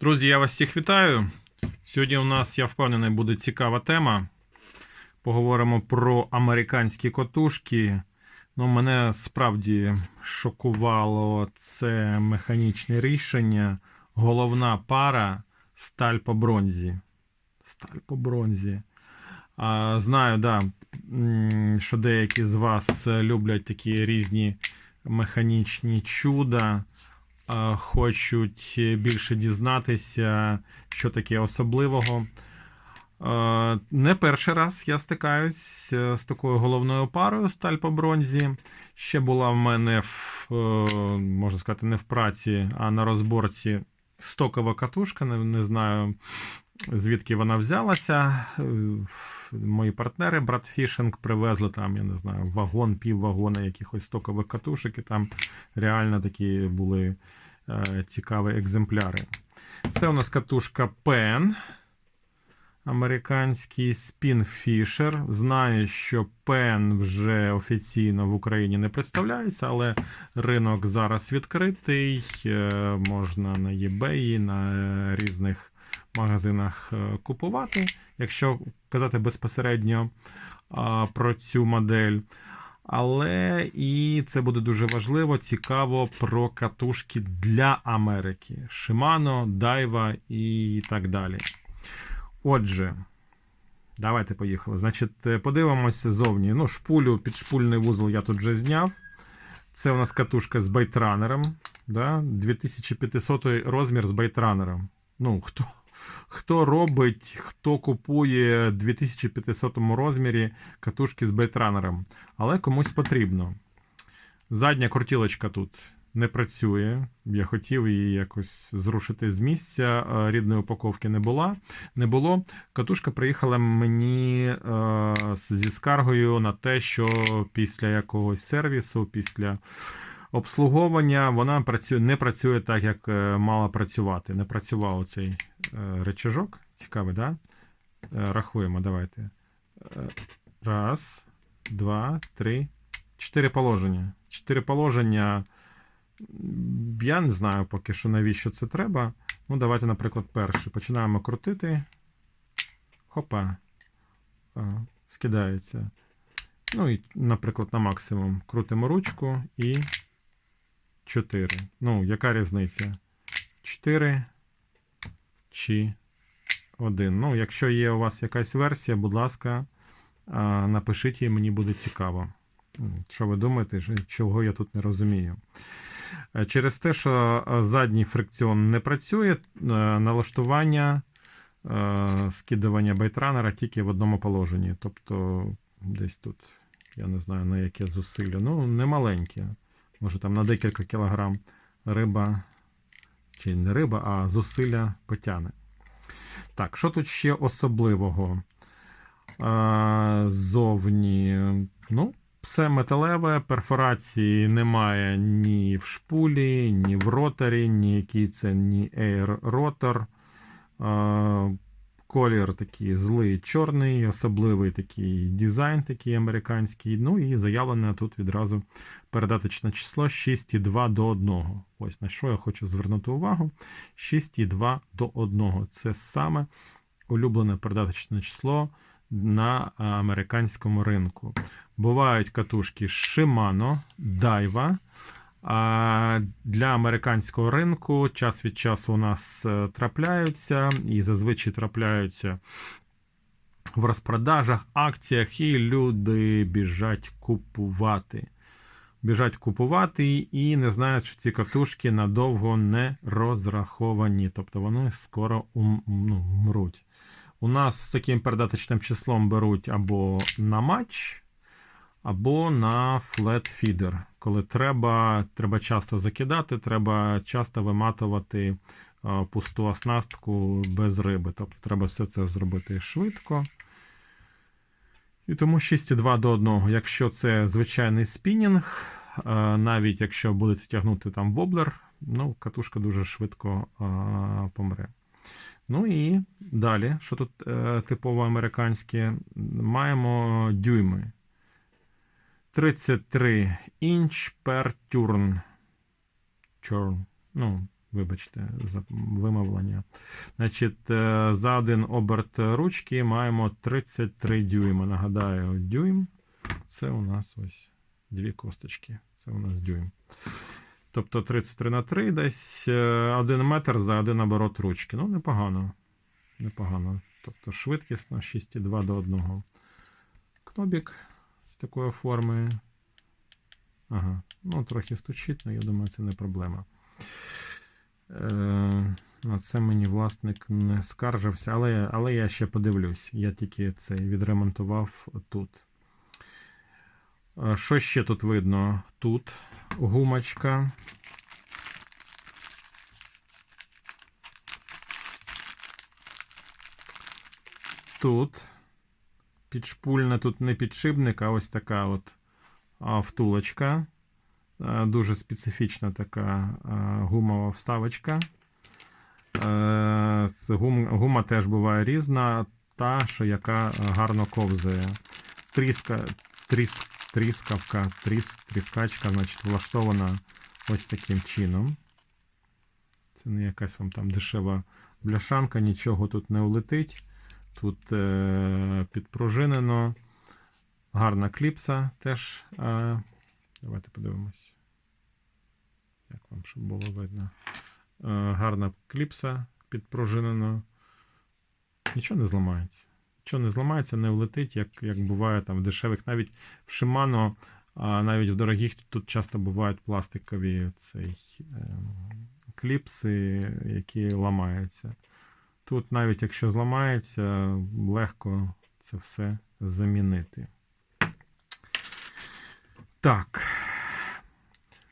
Друзі, я вас всіх вітаю. Сьогодні у нас, я впевнений, буде цікава тема. Поговоримо про американські котушки. Ну, мене справді шокувало це механічне рішення. Головна пара сталь по бронзі. Сталь по бронзі. А, знаю, да, що деякі з вас люблять такі різні механічні чуда хочуть більше дізнатися, що таке особливого. Е, Не перший раз я стикаюсь е, з такою головною парою сталь по бронзі. Ще була в мене, в, е, можна сказати, не в праці, а на розборці стокова катушка. Не, не знаю, звідки вона взялася. Е, Мої партнери, брат Фішинг, привезли там, я не знаю, вагон, піввагона якихось стокових катушок, і там реально такі були е, цікаві екземпляри. Це у нас катушка Pen. Американський Spinfisher. Знаю, що Pen вже офіційно в Україні не представляється, але ринок зараз відкритий. е, Можна на eBay, на різних магазинах е, купувати. Якщо казати безпосередньо про цю модель. Але і це буде дуже важливо, цікаво про катушки для Америки. Shimano, Daiwa і так далі. Отже, давайте поїхали. Значить, е, подивимося зовні. Ну, шпулю, підшпульний вузол я тут вже зняв. Це у нас катушка з байтранером. Да? 2500 розмір з байтранером. Ну, хто, хто робить, хто купує в 2500 розмірі катушки з байтранером. Але комусь потрібно. Задня крутілочка тут не працює. Я хотів її якось зрушити з місця. Е, Рідної упаковки не була. Не було. Катушка приїхала мені е, зі скаргою на те, що після якогось сервісу, після обслуговування вона працює, не працює так, як е, мала працювати. Не працював цей е, речажок. Цікавий, да? Е, Рахуємо, давайте. Раз, два, три, чотири положення. Чотири положення. Я не знаю поки що навіщо це треба. Ну, давайте, наприклад, перше. Починаємо крутити. Хопа. Скидається. Ну і, наприклад, на максимум крутимо ручку і 4. Ну, яка різниця? 4 чи 1. Ну, якщо є у вас якась версія, будь ласка, напишіть її, мені буде цікаво. Що ви думаєте, чого я тут не розумію? Е, Через те, що задній фрикціон не працює, е, налаштування е, скидування байтранера тільки в одному положенні. Тобто десь тут, я не знаю на яке зусилля. Ну, не маленьке. Може там на декілька кілограм риба, чи не риба, а зусилля потягне. Так, що тут ще особливого? А, зовні, ну, все металеве, перфорації немає ні в шпулі, ні в роторі, ні який це ні Air ротор. А, Колір такий злий чорний, особливий такий дизайн, такий американський. Ну і заявлене тут відразу передаточне число 6,2 до 1. Ось на що я хочу звернути увагу. 6,2 до 1. Це саме улюблене передаточне число на американському ринку. Бувають катушки Shimano, Daiwa. Для американського ринку час від часу у нас е, трапляються і зазвичай трапляються в розпродажах, акціях, і люди біжать купувати. Біжать купувати і не знають, що ці катушки надовго не розраховані. Тобто вони скоро ум, ну, вмруть. У нас з таким передаточним числом беруть або на матч, або на флет фідер. Коли треба, треба часто закидати, треба часто виматувати е, пусту оснастку без риби. Тобто треба все це зробити швидко. І тому 6,2 до 1. Якщо це звичайний спінінг, е, навіть якщо будете тягнути там воблер, ну, катушка дуже швидко е, помре. Ну і далі, що тут типово американське, маємо дюйми. 33 інч per turn. Turn. Ну, Вибачте, за вимовлення. Значить, е, за один оберт ручки маємо 33 дюйма. Нагадаю, дюйм це у нас ось дві косточки. Це у нас дюйм. Тобто 33 на 3 десь 1 метр за один оборот ручки. Ну, непогано. Непогано. Тобто швидкісно 6,2 до 1. Кнобік такої форми. Ага, ну трохи стучить, але я думаю, це не проблема. Е, на це мені власник не скаржився, але, але я ще подивлюсь. Я тільки цей відремонтував тут. Е, Що ще тут видно? Тут гумочка. Тут підшпульна, тут не підшипник, а ось така от втулочка. Е, Дуже специфічна така е, гумова вставочка. Е, гум, гума теж буває різна, та, що яка гарно ковзає. Тріска, тріс, тріскавка, тріс, тріскачка, значить, влаштована ось таким чином. Це не якась вам там дешева бляшанка, нічого тут не улетить. Тут е, підпружинено. Гарна кліпса теж. Е, давайте подивимось. Як вам щоб було видно. Е, гарна кліпса підпружинено. Нічого не зламається. Нічого не зламається, не влетить, як, як буває там в дешевих, навіть в Shimano, а навіть в дорогих тут часто бувають пластикові цей, е, кліпси, які ламаються. Тут, навіть якщо зламається, легко це все замінити. Так.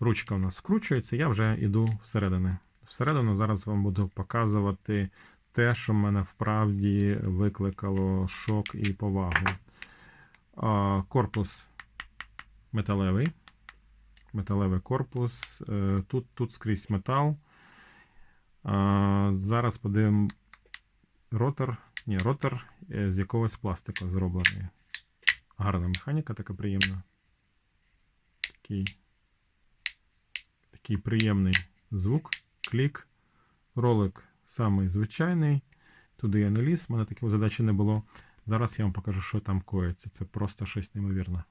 Ручка у нас вкручується, я вже йду всередини. Всередину зараз вам буду показувати те, що мене вправді викликало шок і повагу. Корпус металевий. Металевий корпус. Е, Тут, тут скрізь метал. Зараз подивимо ротор. Ні, ротор е, з якогось пластика зроблений. Гарна механіка, така приємна. Такий, такий приємний звук, клік. Ролик самий звичайний. Туди я не ліз, в мене такої задачі не було. Зараз я вам покажу, що там коїться. Це просто щось неймовірне.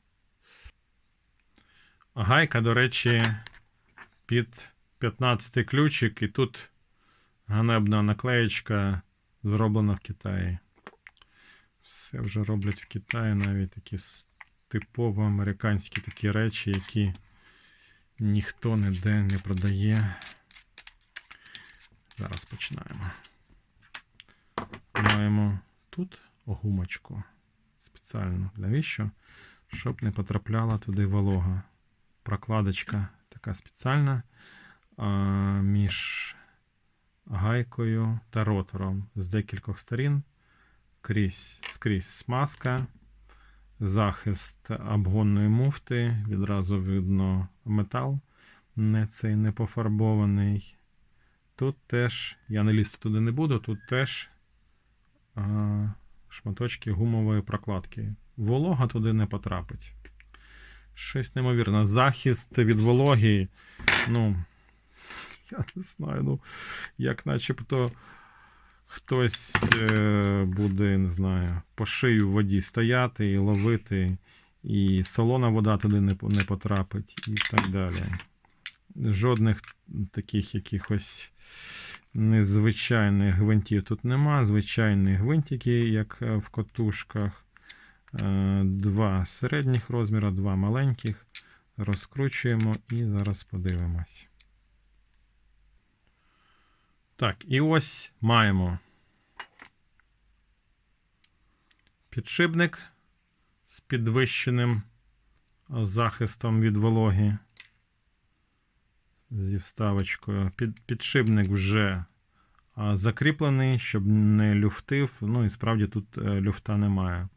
Гайка, до речі, під 15 ключик, і тут ганебна наклеєчка зроблена в Китаї. Все вже роблять в Китаї, навіть такі типово американські такі речі, які ніхто ніде не продає. Зараз починаємо. Маємо тут гумочку спеціально. Навіщо? Щоб не потрапляла туди волога. Прокладочка така спеціальна між гайкою та ротором з декількох сторін. Крізь, скрізь смазка, захист обгонної муфти. Відразу видно метал, не цей не пофарбований. Тут теж, я не лізти туди не буду, тут теж а, шматочки гумової прокладки. Волога туди не потрапить. Щось неймовірне. Захист від вологи, ну, я не знаю, ну, як начебто хтось е, буде, не знаю, по шию в воді стояти і ловити, і солона вода туди не, не потрапить, і так далі. Жодних таких якихось незвичайних гвинтів тут нема. Звичайні гвинтики, як е, в котушках. Е, Два середніх розміра, два маленьких. Розкручуємо і зараз подивимось. Так, і ось маємо підшипник з підвищеним е, захистом від вологи зі вставочкою. Під, підшипник вже а, закріплений, щоб не люфтив. Ну і справді тут е, люфта немає.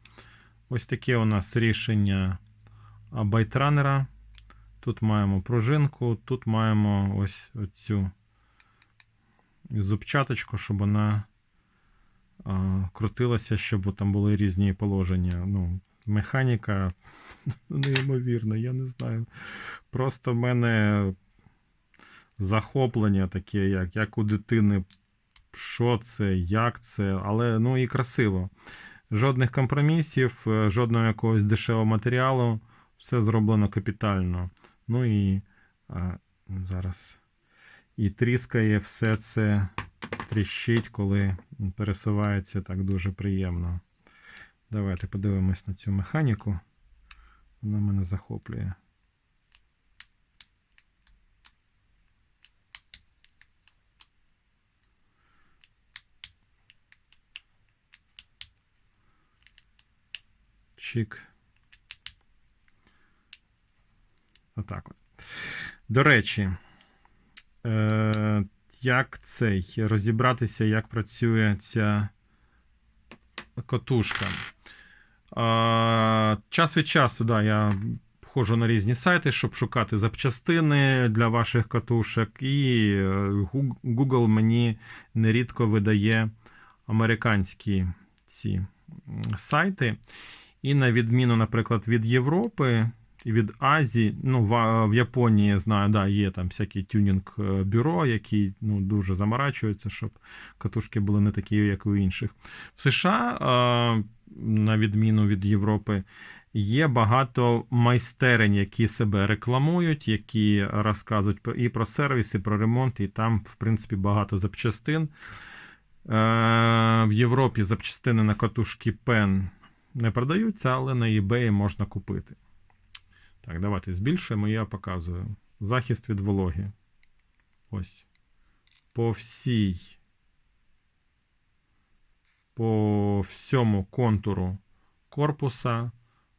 Ось таке у нас рішення байтранера. Тут маємо пружинку, тут маємо ось оцю зубчаточку, щоб вона а, крутилася, щоб там були різні положення. Ну, механіка неймовірна, я не знаю. Просто в мене захоплення таке, як, як у дитини. Що це, як це, але ну і красиво. Жодних компромісів, е, жодного якогось дешевого матеріалу. Все зроблено капітально. Ну і а, зараз і тріскає все це тріщить, коли пересувається так дуже приємно. Давайте подивимось на цю механіку. Вона мене захоплює. Чик. Отак от. До речі, е, як цей розібратися, як працює ця котушка. Е, час від часу, да, я ходжу на різні сайти, щоб шукати запчастини для ваших катушок, і е, Google мені нерідко видає американські ці сайти. І на відміну, наприклад, від Європи від Азії, ну, в, Японії я знаю, да, є там всякі тюнінг-бюро, які ну, дуже заморачуються, щоб катушки були не такі, як у інших. В США, е, на відміну від Європи, є багато майстерень, які себе рекламують, які розказують і про сервіс, і про ремонт, і там, в принципі, багато запчастин. Е, В Європі запчастини на катушки Pen не продаються, але на eBay можна купити. Так, давайте збільшуємо, я показую. Захист від вологи. Ось. По всій. По всьому контуру корпуса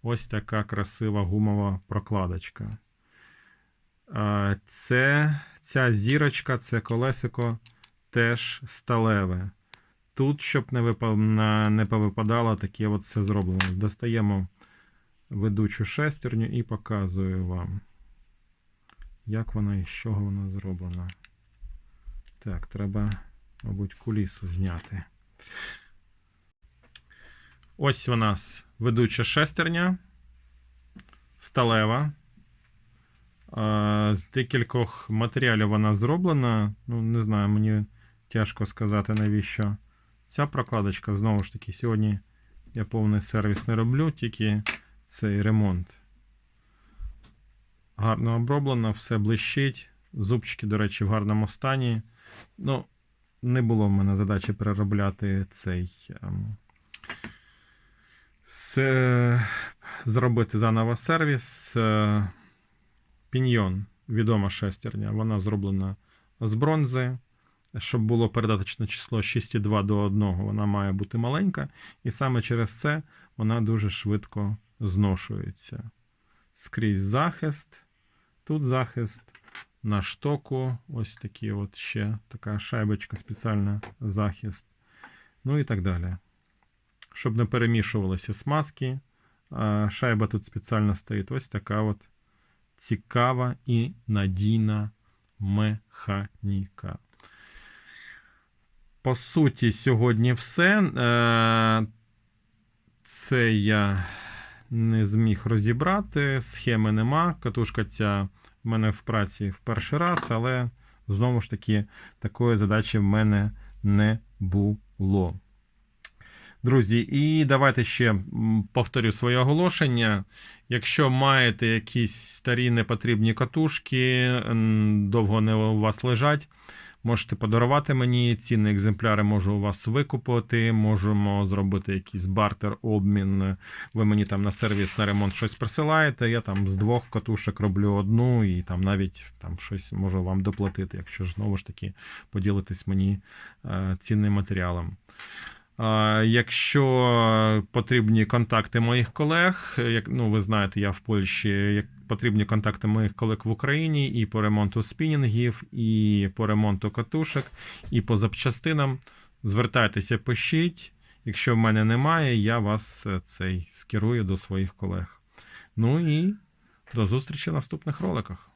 ось така красива гумова прокладочка. Це, ця зірочка, це колесико теж сталеве. Тут, щоб не, випав, не повипадало, таке от все зроблено. Достаємо ведучу шестерню і показую вам, як вона і з чого вона зроблена. Так, треба, мабуть, кулісу зняти. Ось у нас ведуча шестерня, сталева. З декількох матеріалів вона зроблена. Ну, не знаю, мені тяжко сказати, навіщо. Ця прокладочка, знову ж таки, сьогодні я повний сервіс не роблю, тільки цей ремонт. Гарно оброблено, все блищить. Зубчики, до речі, в гарному стані. Ну, не було в мене задачі переробляти цей. ем, с- зробити заново сервіс. Е, Піньйон, відома шестерня. Вона зроблена з бронзи. Щоб було передаточне число 6,2 до 1, вона має бути маленька. І саме через це вона дуже швидко зношується. Скрізь захист. Тут захист на штоку. Ось такі от ще така шайбочка, спеціальна захист. Ну і так далі. Щоб не перемішувалися смазки. Шайба тут спеціально стоїть. Ось така от цікава і надійна механіка. По суті, сьогодні все. Е, Це я не зміг розібрати. Схеми нема. Катушка ця в мене в праці в перший раз, але знову ж таки, такої задачі в мене не було. Друзі, і давайте ще повторю своє оголошення. Якщо маєте якісь старі непотрібні катушки, довго не у вас лежать, можете подарувати мені цінні екземпляри, можу у вас викупити, можемо зробити якийсь бартер, обмін. Ви мені там на сервіс на ремонт щось присилаєте. Я там з двох катушок роблю одну і там навіть там щось можу вам доплатити, якщо ж знову ж таки поділитись мені е, цінним матеріалом. Якщо потрібні контакти моїх колег, як ну ви знаєте, я в Польщі, потрібні контакти моїх колег в Україні і по ремонту спінінгів, і по ремонту катушок, і по запчастинам, звертайтеся, пишіть. Якщо в мене немає, я вас е, цей скерую до своїх колег. Ну і до зустрічі в наступних роликах.